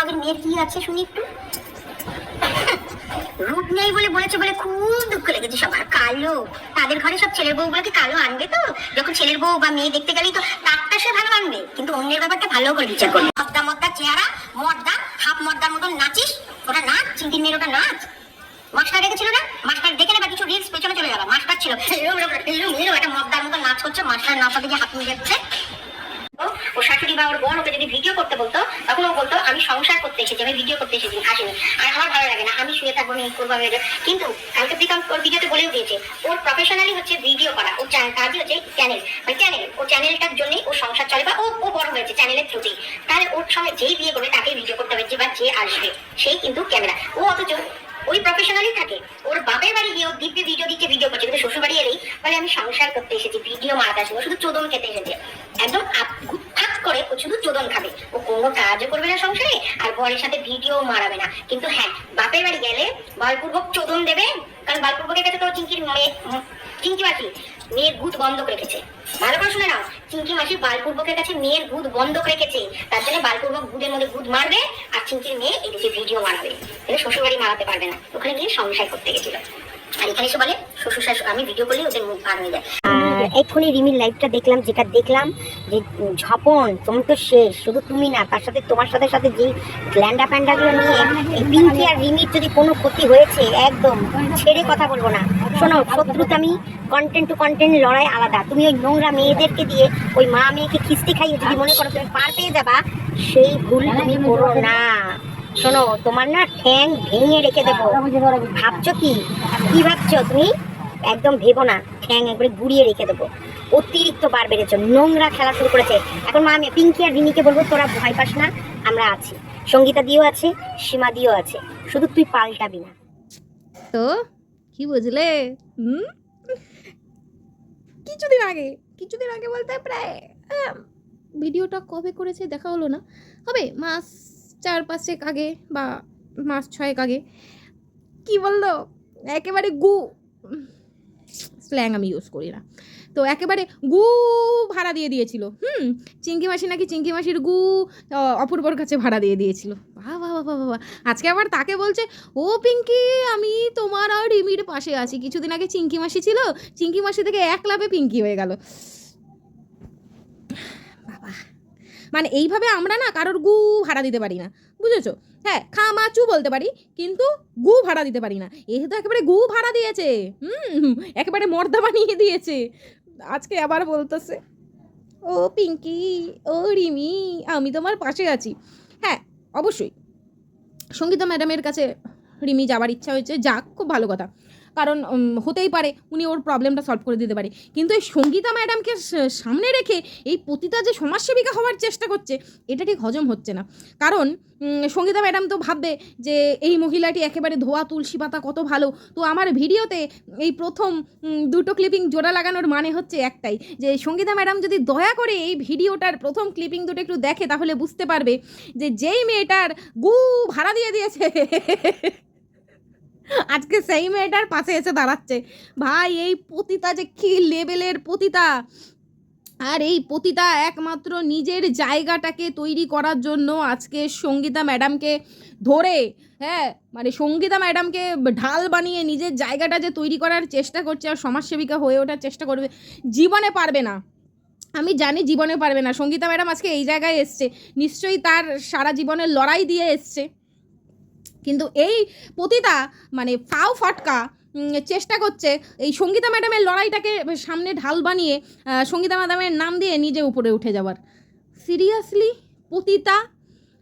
মাগের মেয়ের কি আছে শুনি একটু? রূপ নেই বলে বলেছে বলে খুব দুঃখ লেগেছে সবার কালো, তাদের ঘরে সব ছেলের বউগুলোকে কালো আনবে তো? যখন ছেলের বউ বা মেয়ে দেখতে গেলেই তো তারটা সে ভালো আনবে। কিন্তু অন্যের ব্যাপারটা ভালো করে বিচার করবে। মদ্দা মদ্দা চেহারা, মদ্দা, হাফ মদ্দার মতন নাচিস, ওটা নাচ, চিন্তির মেয়ের ওটা নাচ। মাস্টার রেখেছিল না? মাস্টার দেখে নেবা কিছু রিলস পেছনে চলে যাবে। মাস্টার ছিল। এরম একটা মদ্দার মতো নাচ করছে, মাস্টার নাচাতে যে হাত নিয়ে যাচ্ছে ও শাশুড়ি বা ওর বোন ওকে যদি ভিডিও করতে বলতো, তখন ও বলতো, আমি সংসার করতে এসেছি, আমি ভিডিও করতে এসেছি, আসিনি। আর আমার ভালো লাগে না, আমি শুয়ে থাকব, আমি করব, আমি কিন্তু কালকে প্রীতম ওর ভিডিওতে বলেও দিয়েছে, ওর প্রফেশনালি হচ্ছে ভিডিও করা, ওর কাজই হচ্ছে চ্যানেল মানে চ্যানেল ও চ্যানেলটার জন্যই ও সংসার চলে বা ও ও বড় হয়েছে চ্যানেলের থ্রুতেই তাহলে ওর সঙ্গে যেই বিয়ে করবে, তাকেই ভিডিও করতে হবে, যে বা যে আসবে, সেই কিন্তু ক্যামেরা ও অথচ ওই প্রফেশনালি থাকে। ওর বাপের বাড়ি গিয়ে ও দিব্যি ভিডিও দিচ্ছে ভিডিও করছে, কিন্তু শ্বশুর বাড়ি এলেই বলে, আমি সংসার করতে এসেছি ভিডিও মারাতে আসব শুধু চোদন খেতে এসেছে। একদম আপ করে ও শুধু চোদন খাবে। ও কোনো কাজও করবে না সংসারে, আর বরের সাথে ভিডিও মারাবে না। কিন্তু হ্যাঁ বাপের বাড়ি গেলে বলপূর্বক চোদন দেবে, কারণ বলপূর্বকের কাছে তো চিঙ্কির মেয়ে চিঙ্কি মাসি মেয়ের ভূত বন্ধক রেখেছে। ভালো করে শুনে নাও চিঙ্কি মাসি বালপূর্বকের কাছে মেয়ের ভূত বন্ধক রেখেছে। তার জন্য বালপূর্বক ভূতের মধ্যে ভূত মারবে, আর চিঙ্কির মেয়ে এদিকে ভিডিও মারাবে। কিন্তু শ্বশুর বাড়ি মারাতে পারবে না। ওখানে গিয়ে সংসার করতে গেছিল। আর এখানে এসে বলে, শ্বশুর শাশুড়ি আমি ভিডিও করলে ওদের মুখ ভার হয়ে যায়। এক্ষুনি রিমির লাইভটা দেখলাম যেটা দেখলাম যে ঝপন তুমি তো শেষ শুধু তুমি না তার সাথে তোমার সাথে সাথে যে ল্যান্ডা প্যান্ডাগুলো নিয়ে এই পিঙ্কি আর রিমির যদি কোনো ক্ষতি হয়েছে একদম ছেড়ে কথা বলব না। শোনো শত্রুতামি কন্টেন্ট টু কন্টেন্ট লড়াই আলাদা। তুমি ওই নোংরা মেয়েদেরকে দিয়ে ওই মা মেয়েকে খিস্তি খাইয়ে যদি মনে করো তুমি পার পেয়ে যাবা সেই ভুল তুমি করো না। শোনো তোমার না ঠ্যাং ভেঙে রেখে দেবো। ভাবছ কি? কি ভাবছ? তুমি একদম ভেবো না। ঠ্যাং একবারে গুড়িয়ে রেখে দেবো। অতিরিক্ত বার বেড়েছ, নোংরা খেলা শুরু করেছে। এখন মা, আমি পিঙ্কি আর রিনিকে বলব, তোরা ভয় পাস না, আমরা আছি। সঙ্গীতা দিও আছে, সীমা দিও আছে, শুধু তুই পাল্টাবি না। তো, কি বুঝলে? হুম? কিছুদিন আগে কিছুদিন আগে বলতে প্রায় ভিডিওটা কবে করেছে দেখা হলো না। হবে মাস চার পাঁচেক আগে বা মাস ছয়েক আগে। কি বলল? একেবারে গু স্ল্যাং আমি ইউজ করি না। তো একেবারে গু ভাড়া দিয়ে দিয়েছিল। হুম চিঙ্কি মাসি নাকি চিঙ্কি মাসির গু অপূর্বর কাছে ভাড়া দিয়ে দিয়েছিল। বাহ বাহ বাহ বাহ আজকে আবার তাকে বলছে, ও পিঙ্কি, আমি তোমার আর রিমির পাশে আছি। কিছুদিন আগে চিঙ্কি মাসি ছিল চিঙ্কি মাসি থেকে এক লাভে পিঙ্কি হয়ে গেল। মানে এইভাবে আমরা না কারোর গু ভাড়া দিতে পারি না, বুঝেছ? হ্যাঁ খামাচু বলতে পারি, কিন্তু গু ভাড়া দিতে পারি না। এ তো একেবারে গু ভাড়া দিয়েছে, হুম, একেবারে মর্দা বানিয়ে দিয়েছে। আজকে আবার বলতেছে, ও পিঙ্কি, ও রিমি, আমি তোমার পাশে আছি। হ্যাঁ অবশ্যই। সঙ্গীতা ম্যাডামের কাছে রিমি যাওয়ার ইচ্ছা হয়েছে, যাক, খুব ভালো কথা। কারণ হতেই পারে উনি ওর প্রবলেমটা সলভ করে দিতে পারে। কিন্তু এই সঙ্গীতা ম্যাডামকে সামনে রেখে এই পতিতা যে সমাজসেবিকা হওয়ার চেষ্টা করছে, এটা ঠিক হজম হচ্ছে না। কারণ সঙ্গীতা ম্যাডাম তো ভাববে যে, এই মহিলাটি একেবারে ধোয়া, তুলসী পাতা কত ভালো। তো আমার ভিডিওতে এই প্রথম দুটো ক্লিপিং জোড়া লাগানোর মানে হচ্ছে একটাই, যে সঙ্গীতা ম্যাডাম যদি দয়া করে এই ভিডিওটার প্রথম ক্লিপিং দুটো একটু দেখে, তাহলে বুঝতে পারবে যে, যেই মেয়েটার গু ভাড়া দিয়ে দিয়েছে আজকে সেই মেয়েটার পাশে এসে দাঁড়াচ্ছে। ভাই, এই পতিতা যে কি লেভেলের পতিতা? আর এই পতিতা একমাত্র নিজের জায়গাটাকে তৈরি করার জন্য আজকে সঙ্গীতা ম্যাডামকে ধরে হ্যাঁ মানে সঙ্গীতা ম্যাডামকে ঢাল বানিয়ে নিজের জায়গাটা যে তৈরি করার চেষ্টা করছে আর সমাজসেবিকা হয়ে ওঠার চেষ্টা করবে, জীবনে পারবে না। আমি জানি জীবনে পারবে না। সঙ্গীতা ম্যাডাম আজকে এই জায়গায় এসছে। নিশ্চয়ই তার সারা জীবনের লড়াই দিয়ে এসছে। কিন্তু এই পতিতা মানে ফাও ফটকা চেষ্টা করছে এই সঙ্গীতা ম্যাডামের লড়াইটাকে সামনে ঢাল বানিয়ে সঙ্গীতা ম্যাডামের নাম দিয়ে নিজে উপরে উঠে যাওয়ার। সিরিয়াসলি, পতিতা,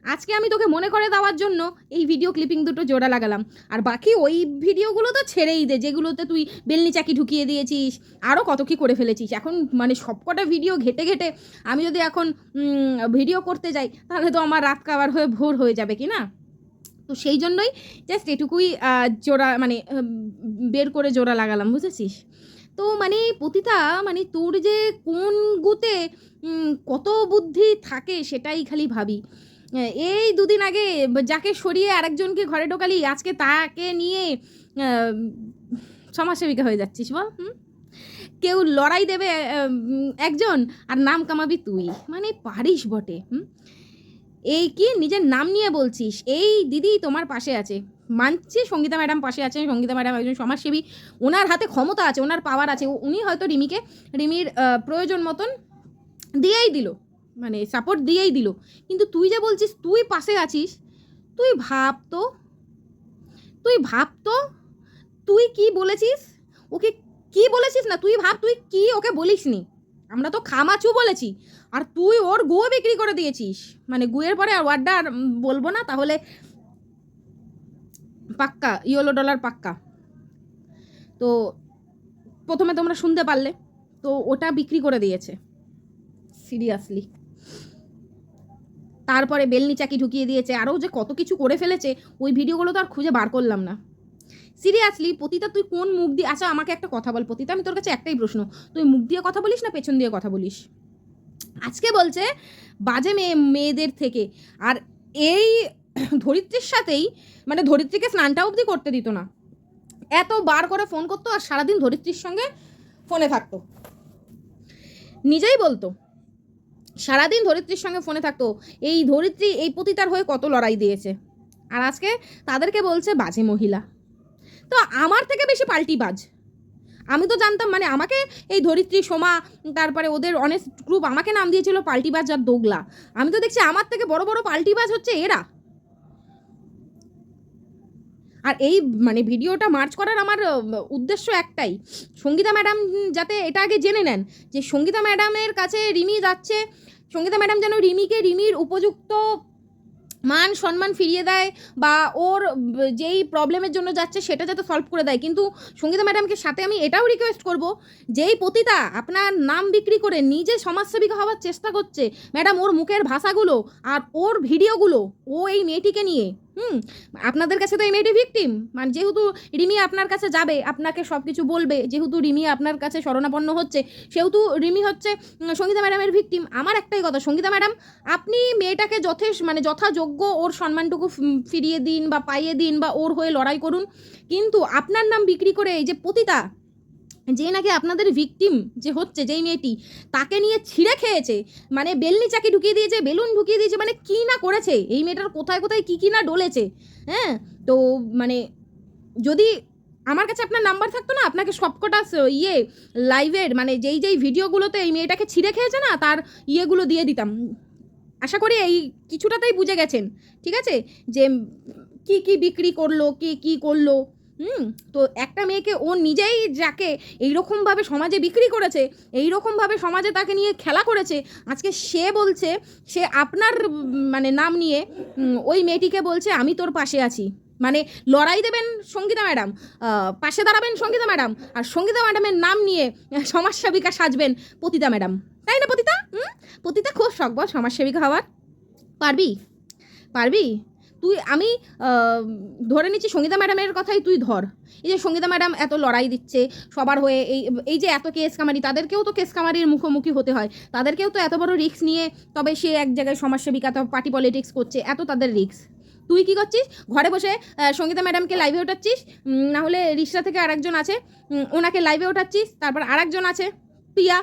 আজকে আমি তোকে মনে করে দেওয়ার জন্য এই ভিডিও ক্লিপিং দুটো জোড়া লাগালাম। আর বাকি ওই ভিডিওগুলো তো ছেড়েই দে, যেগুলোতে তুই বেলনি চাকি ঢুকিয়ে দিয়েছিস আরও কত কী করে ফেলেছিস। এখন মানে সবকটা ভিডিও ঘেটে ঘেটে আমি যদি এখন ভিডিও করতে যাই, তাহলে তো আমার রাত কাবার হয়ে ভোর হয়ে যাবে কি না? তো সেই জন্যই জাস্ট এটুকুই জোড়া মানে বের করে জোড়া লাগালাম, বুঝেছিস? তো মানে পতিতা মানে তোর যে কোন গুতে কত বুদ্ধি থাকে সেটাই খালি ভাবি। এই দুদিন আগে যাকে সরিয়ে আরেকজনকে ঘরে ঢোকালি, আজকে তাকে নিয়ে সমাজসেবিকা হয়ে যাচ্ছিস, বল, হুম? কেউ লড়াই দেবে একজন, আর নাম কামাবি তুই। মানে পারিস বটে, হুম? এই কি? নিজের নাম নিয়ে বলছিস? এই দিদি তোমার পাশে আছে। মানছি সঙ্গীতা ম্যাডাম পাশে আছেন। সঙ্গীতা ম্যাডাম একজন সমাজসেবী। ওনার হাতে ক্ষমতা আছে, ওনার পাওয়ার আছে। উনি হয়তো রিমিকে, রিমির প্রয়োজন মতন দিয়েই দিল। মানে সাপোর্ট দিয়েই দিল। কিন্তু তুই যে বলছিস, তুই পাশে আছিস। তুই ভাব তো। তুই ভাব তো। তুই কি বলেছিস? ওকে কি বলেছিস না? তুই ভাব, তুই কি ওকে বলিসনি? আমরা তো খামাচু বলেছি। আর তুই ওর গো বিক্রি করে দিয়েছিস। মানে গুয়ের পরে আর ওয়ার্ডটা আর বলব না, তাহলে পাক্কা, ইয়েলো ডলার পাক্কা। তো প্রথমে তোমরা শুনতে পারলে, তো ওটা বিক্রি করে দিয়েছে, সিরিয়াসলি। তারপরে বেলনি চাকি ঢুকিয়ে দিয়েছে, আরও যে কত কিছু করে ফেলেছে, ওই ভিডিওগুলো তো আর খুঁজে বার করলাম না। সিরিয়াসলি পতিতা, তুই কোন মুখ দিয়ে আচ্ছা আমাকে একটা কথা বল পতিতা, আমি তোর কাছে একটাই প্রশ্ন। তুই মুখ দিয়ে কথা বলিস না পেছন দিয়ে কথা বলিস? আজকে বলছে, বাজে মেয়ে, মেয়েদের থেকে। আর এই ধরিত্রীর সাথেই মানে ধরিত্রীকে স্নানটা অবধি করতে দিত না। এত বার করে ফোন করতো আর সারাদিন ধরিত্রীর সঙ্গে ফোনে থাকতো। নিজেই বলতো, সারাদিন ধরিত্রীর সঙ্গে ফোনে থাকতো, এই ধরিত্রী, এই পতিতার হয়ে কত লড়াই দিয়েছে। আর আজকে তাদেরকে বলছে বাজে মহিলা। তো আমার থেকে বেশি পাল্টি বাজ। আমি তো জানতাম মানে আমাকে এই ধরিত্রী, সোমা, তারপরে ওদের অনেক গ্রুপ আমাকে নাম দিয়েছিল পাল্টিবাজ আর দোগলা। আমি তো দেখছি আমার থেকে বড় বড় পাল্টিবাজ হচ্ছে এরা। আর এই মানে ভিডিওটা মার্চ করার আমার উদ্দেশ্য একটাই। সঙ্গীতা ম্যাডাম যাতে এটা আগে জেনে নেন যে সঙ্গীতা ম্যাডামের কাছে রিমি যাচ্ছে, সঙ্গীতা ম্যাডাম যেন রিমিকে রিমির উপযুক্ত মান সম্মান ফিরিয়ে দেয় বা ওর যেই প্রবলেমের জন্য যাচ্ছে সেটা যাতে সলভ করে দেয়। কিন্তু সঙ্গীতা ম্যাডামকে সাথে আমি এটাও রিকোয়েস্ট করব, যেই পতিতা আপনার নাম বিক্রি করে নিজে সমাজসেবিকা হওয়ার চেষ্টা করছে ম্যাডাম ওর মুখের ভাষাগুলো আর ওর ভিডিওগুলো ও এই মেয়েটিকে নিয়ে হুম, আপনাদের কাছে তো এই মেয়েটি ভিকটিম মানে যেহেতু রিমি আপনার কাছে যাবে, আপনাকে সব কিছু বলবে, যেহেতু রিমি আপনার কাছে শরণাপন্ন হচ্ছে, সেহেতু রিমি হচ্ছে সঙ্গীতা ম্যাডামের ভিকটিম আমার একটাই কথা, সঙ্গীতা ম্যাডাম, আপনি মেয়েটাকে যথেষ্ট মানে যথাযোগ্য ওর সম্মানটুকু ফিরিয়ে দিন বা পাইয়ে দিন বা ওর হয়ে লড়াই করুন। কিন্তু আপনার নাম বিক্রি করে এই যে পতিতা যে নাকি আপনাদের ভিকটিম যে হচ্ছে, যেই মেয়েটি, তাকে নিয়ে ছিঁড়ে খেয়েছে মানে বেলনি চাকি ঢুকিয়ে দিয়েছে, বেলুন ঢুকিয়ে দিয়েছে মানে কী না করেছে? এই মেয়েটার কোথায় কোথায়, কী কী না ডলেছে? হ্যাঁ? তো মানে যদি আমার কাছে আপনার নাম্বার থাকতো না, আপনাকে সবকটা ইয়ে লাইভের মানে যেই যেই ভিডিওগুলোতে এই মেয়েটাকে ছিঁড়ে খেয়েছে না, তার ইয়েগুলো দিয়ে দিতাম। আশা করি এই কিছুটাতেই বুঝে গেছেন, ঠিক আছে? যে কি কি বিক্রি করল, কি কি করল হুম, তো একটা মেয়েকে ও নিজেই যাকে এইরকমভাবে সমাজে বিক্রি করেছে, এইরকমভাবে সমাজে তাকে নিয়ে খেলা করেছে, আজকে সে বলছে, সে আপনার মানে নাম নিয়ে ওই মেয়েটিকে বলছে, আমি তোর পাশে আছি। মানে লড়াই দেবেন সঙ্গীতা ম্যাডাম পাশে দাঁড়াবেন সঙ্গীতা ম্যাডাম, আর সঙ্গীতা ম্যাডামের নাম নিয়ে সমাজসেবিকা সাজবেন পতিতা ম্যাডাম। তাই না পতিতা? হুম, পতিতা খুব শখ বল সমাজসেবিকা হওয়ার। পারবি? পারবি? তুই, আমি ধরে নিচ্ছি সঙ্গীতা ম্যাডামের কথাই তুই ধর। এই যে সঙ্গীতা ম্যাডাম এত লড়াই দিচ্ছে, সবার হয়ে এই এই যে এত কেস কামারি, তাদেরকেও তো কেস কামারির মুখোমুখি হতে হয়। তাদেরকেও তো এত বড় রিস্ক নিয়ে তবে সে এক জায়গায় সমাজসেবিকা, তো পার্টি পলিটিক্স করছে, এত তাদের রিস্ক তুই কি করছিস? ঘরে বসে সঙ্গীতা ম্যাডামকে লাইভে ওঠাচ্ছিস? না হলে রিক্সা থেকে আরেকজন আছে ওনাকে লাইভে ওঠাচ্ছিস, তারপর আরেকজন আছে, প্রিয়া,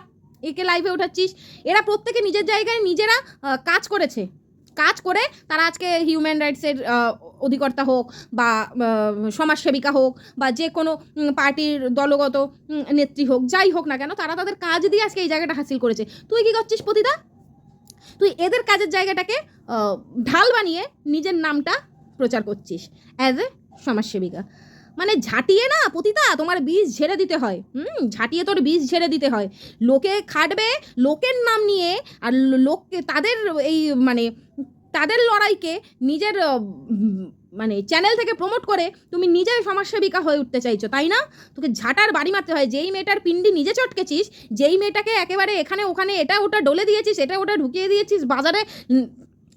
একে লাইভে ওঠাচ্ছিস। এরা প্রত্যেকে নিজের জায়গায় নিজেরা কাজ করেছে। কাজ করে তারা আজকে হিউম্যান রাইটসের অধিকর্তা হোক বা সমাজসেবিকা হোক বা যে কোনো পার্টির দলগত নেত্রী হোক, যাই হোক না কেন, তারা তাদের কাজ দিয়ে আজকে এই জায়গাটা হাসিল করেছে। তুই কি করছিস প্রতিদা? তুই এদের কাজের জায়গাটাকে ঢাল বানিয়ে নিজের নামটা প্রচার করছিস অ্যাজ এ সমাজসেবিকা। মানে ঝাঁটিয়ে না পতিতা, তোমার বীজ ঝেড়ে দিতে হয়। হুম, ঝাঁটিয়ে তোর বীজ ঝেড়ে দিতে হয়। লোকে খাটবে, লোকের নাম নিয়ে আর লোককে তাদের এই মানে তাদের লড়াইকে নিজের মানে চ্যানেল থেকে প্রমোট করে তুমি নিজেই সমাজসেবিকা হয়ে উঠতে চাইছো, তাই না? তোকে ঝাঁটার বাড়ি মারতে হয়। যেই মেয়েটার পিন্ডি নিজে চটকেছিস, যেই মেয়েটাকে একেবারে এখানে ওখানে এটা ওটা ডলে দিয়েছিস, এটা ওটা ঢুকিয়ে দিয়েছিস, বাজারে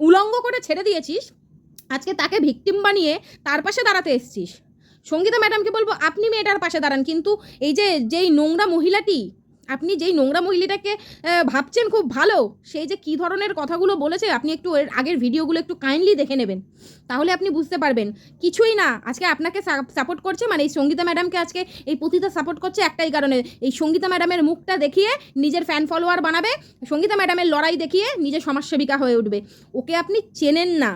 উলঙ্গ করে ছেড়ে দিয়েছিস, আজকে তাকে ভিকটিম বানিয়ে তার পাশে দাঁড়াতে এসছিস। সঙ্গীতা ম্যাডামকে বলব, আপনি মেয়েটার পাশে দাঁড়ান। কিন্তু এই যে, যেই নোংরা মহিলাটি, আপনি যেই নোংরা মহিলাটাকে ভাবছেন খুব ভালো, সেই যে কী ধরনের কথাগুলো বলেছে, আপনি একটু এর আগের ভিডিওগুলো একটু কাইন্ডলি দেখে নেবেন। তাহলে আপনি বুঝতে পারবেন। কিছুই না, আজকে আপনাকে সাপোর্ট করছে মানে এই সঙ্গীতা ম্যাডামকে আজকে এই পতিতা সাপোর্ট করছে একটাই কারণে। এই সঙ্গীতা ম্যাডামের মুখটা দেখিয়ে নিজের ফ্যান ফলোয়ার বানাবে, সঙ্গীতা ম্যাডামের লড়াই দেখিয়ে নিজের সমাজসেবিকা হয়ে উঠবে। ওকে আপনি চেনেন না।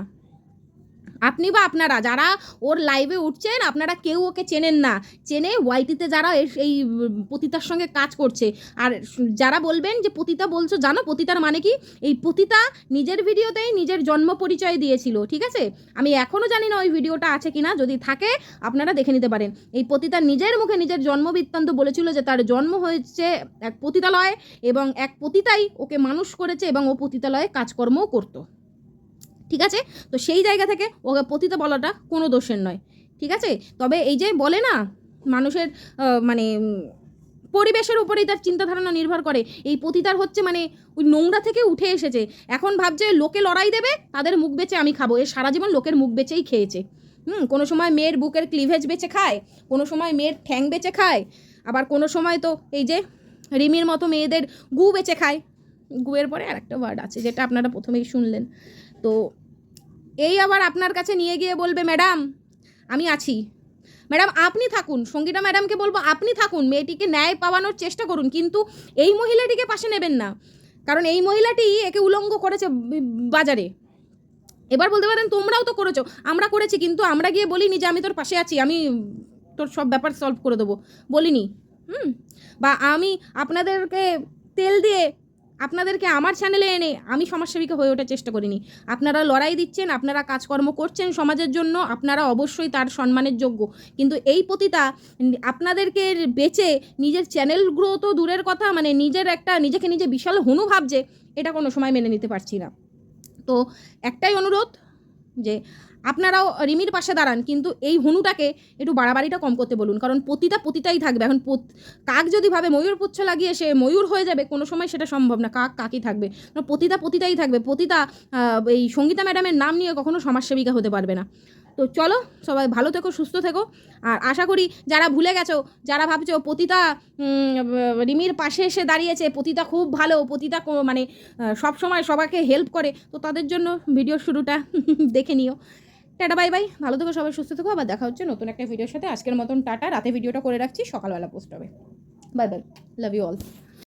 আপনি বা আপনারা যারা ওর লাইভে উঠছেন, আপনারা কেউ ওকে চেনেন না। চেনে ওয়াইটিতে যারা এই পতিতার সঙ্গে কাজ করছে। আর যারা বলবেন যে, পতিতা বলছো, জানো? পতিতার মানে কি? এই পতিতা নিজের ভিডিওতেই নিজের জন্ম পরিচয় দিয়েছিল, ঠিক আছে? আমি এখনও জানি না ওই ভিডিওটা আছে কি না যদি থাকে, আপনারা দেখে নিতে পারেন। এই পতিতা নিজের মুখে নিজের জন্ম বৃত্তান্ত বলেছিল যে, তার জন্ম হয়েছে এক পতিতালয়ে এবং এক পতিতাই ওকে মানুষ করেছে এবং ও পতিতালয়ে কাজকর্মও করতো। ঠিক আছে? তো সেই জায়গা থেকে ওকে পতিতা বলাটা কোনো দোষের নয়। ঠিক আছে? তবে এই যে বলে না, মানুষের মানে পরিবেশের উপরেই তার চিন্তাধারণা নির্ভর করে। এই পতিতার হচ্ছে মানে ওই নোংরা থেকে উঠে এসেছে। এখন ভাবছে লোকে লড়াই দেবে, তাদের মুখ বেচে আমি খাব। এ সারা জীবন লোকের মুখ বেচেই খেয়েছে। হুম, কোনো সময় মেয়ের বুকের ক্লিভেজ বেচে খায়, কোনো সময় মেয়ের ঠ্যাং বেচে খায়, আবার কোনো সময় তো এই যে রিমির মতো মেয়েদের গু বেচে খায়। গুয়ের পরে আর একটা ওয়ার্ড আছে, যেটা আপনারা প্রথমেই শুনলেন। তো এই আবার আপনার কাছে নিয়ে গিয়ে বলবে, ম্যাডাম, আমি আছি। ম্যাডাম, আপনি থাকুন। সঙ্গীতা ম্যাডামকে বলব, আপনি থাকুন। মেয়েটিকে ন্যায় পাওয়ানোর চেষ্টা করুন, কিন্তু এই মহিলাটিকে পাশে নেবেন না। কারণ এই মহিলাটি একে উলঙ্গ করেছে বাজারে। এবার বলতে পারেন, তোমরাও তো করেছ, আমরা করেছি, কিন্তু আমরা গিয়ে বলিনি যে আমি তোর পাশে আছি, আমি তোর সব ব্যাপার সলভ করে দেবো। বলিনি? হুম, বা আমি আপনাদেরকে তেল দিয়ে আপনাদেরকে আমার চ্যানেলে এনে আমি সমাজসেবিকা হয়ে ওঠার চেষ্টা করিনি। আপনারা লড়াই দিচ্ছেন, আপনারা কাজকর্ম করছেন সমাজের জন্য, আপনারা অবশ্যই তার সম্মানের যোগ্য। কিন্তু এই পতিতা আপনাদেরকে বেচে নিজের চ্যানেল গ্রো তো দূরের কথা মানে নিজের একটা, নিজেকে নিজে বিশাল হনু ভাবছে, এটা কোনো সময় মেনে নিতে পারছি না। তো একটাই অনুরোধ যে আপনারাও রিমির পাশে দাঁড়ান, কিন্তু এই হনুটাকে একটু বাড়াবাড়িটা কম করতে বলুন, কারণ পতিতা পতিতাই থাকবে। এখন কাক যদি ভাবে ময়ূর পুচ্ছ লাগিয়ে সে ময়ূর হয়ে যাবে, কোনো সময় সেটা সম্ভব না, কাক কাকই থাকবে। পতিতা পতিতাই থাকবে, পতিতা এই সঙ্গীতা ম্যাডামের নাম নিয়ে কখনো সমাজসেবিকা হতে পারবে না। তো চলো, সবাই ভালো থেকো, সুস্থ থেকো, আর আশা করি যারা ভুলে গেছো, যারা ভাবছ পতিতা রিমির পাশে এসে দাঁড়িয়েছে, পতিতা খুব ভালো, পতিতা মানে সব সময় সবাইকে হেল্প করে, তো তাদের জন্য ভিডিও শুরুটা দেখে নিও। Tata, bye bye. ভালো থেকো, সবাই সুস্থ থেকো। আবার দেখা হচ্ছে নতুন একটা ভিডিওর সাথে। আজকের মতন টাটা। রাতে ভিডিওটা করে রাখছি। সকালবেলা পোস্ট হবে। Bye bye. Love you all